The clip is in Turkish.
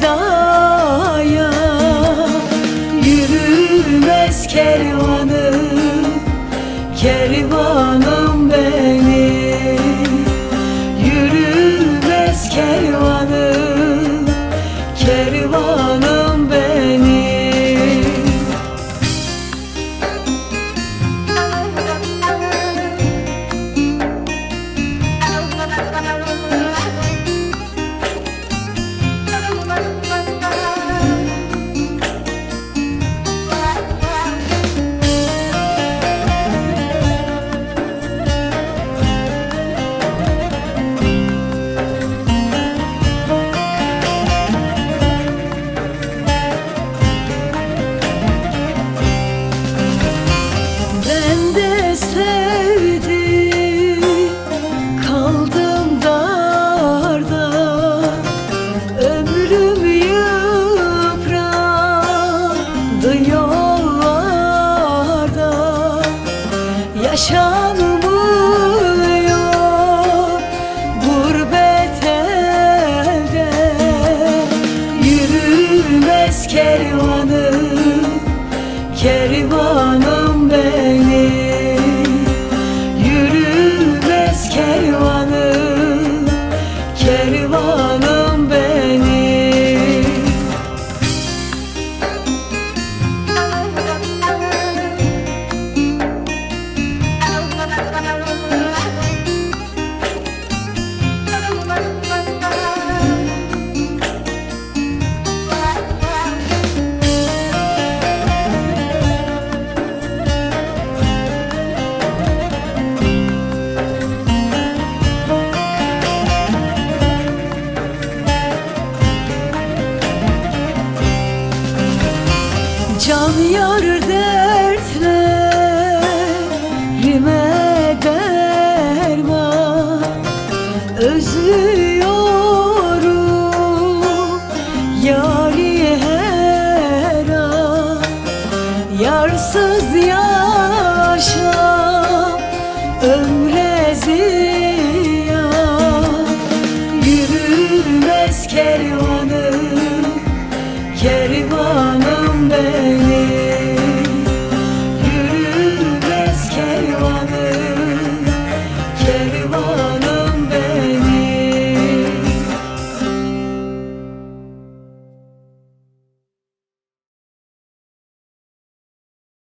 sevdaya Yürümez kervanım Kervanım benim Yürümez kervanım benim. Yürümez kervanım Yağıyor dertlerime derman. Özlüyorum yari her Yarsız yaşam ömre ziyan. Yürümez kervan.